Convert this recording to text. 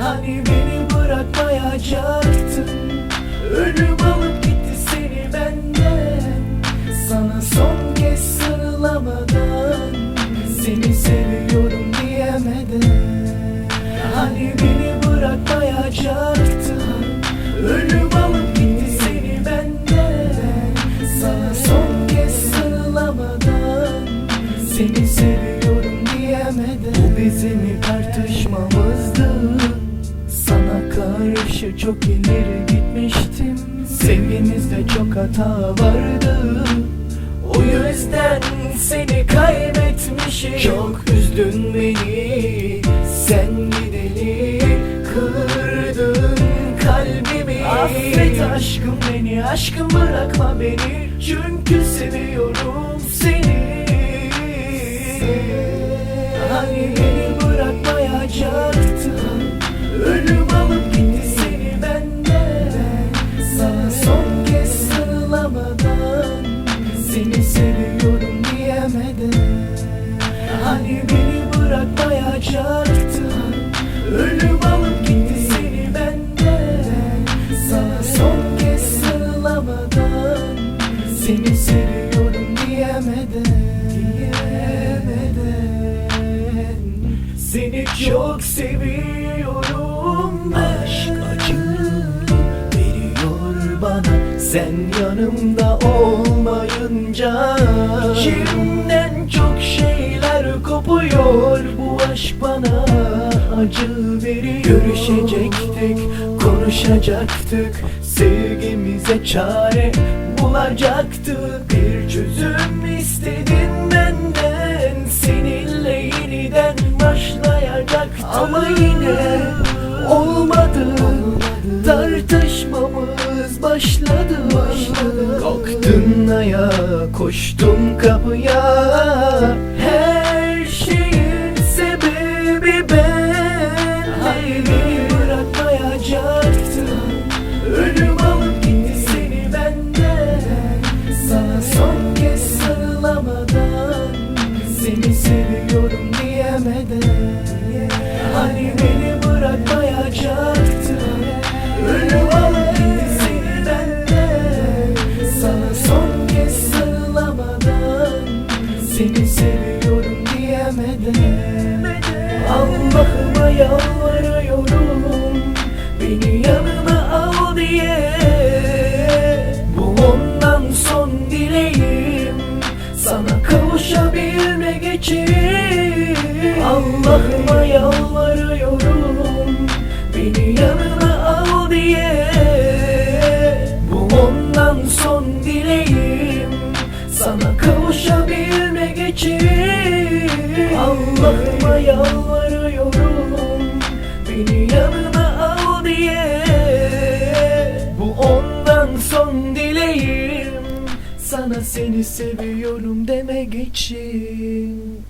Hani beni bırakmayacaktın. Ölüm alıp gitti seni benden. Sana son kez sarılamadan. Seni seviyorum diyemeden. Hani beni bırakmayacaktın. Ölüm alıp gitti seni benden. Sana son kez sarılamadan. Seni seviyorum diyemeden. Bu bizim tartışmamızdı karşı çok ileri gitmiştim. Sevgimizde çok hata vardı. O yüzden seni kaybetmişim. Çok üzdün beni Sen gideli kırdın kalbimi. Affet aşkım beni aşkım bırakma beni. Çünkü seviyorum seni Seni seviyorum diyemeden Hani beni bırakmayacaktın. Ölüm alıp gitti seni benden. Sana son kez sarılamadan Seni seviyorum diyemeden Diyemeden Seni çok seviyorum ben. Aşk acı. veriyor bana Sen yanımda olmayınca İçimden çok şeyler kopuyor? Bu aşk bana acı veriyor. Görüşecektik, konuşacaktık Sevgimize çare bulacaktık. Bir çözüm istedin benden Seninle yeniden başlayacaktık Ama yine olmadı Tartışmamız koştum kapıya Her şeyin sebebi ben. Beni bırakmayacaktın Ölüm alıp gitti seni benden. Sana son kez sarılamadan Seni seviyorum diyemeden Seni seviyorum diyemeden. Allah'ıma yalvarıyorum Beni yanına al diye. Bu ondan son dileğim Sana kavuşabilmek için. Allah'ıma yalvarıyorum Beni yanına al diye. Bu ondan son dileğim Sana kavuşabilmek Allah'ıma yalvarıyorum Beni yanına al diye. Bu ondan son dileğim Sana seni seviyorum demek için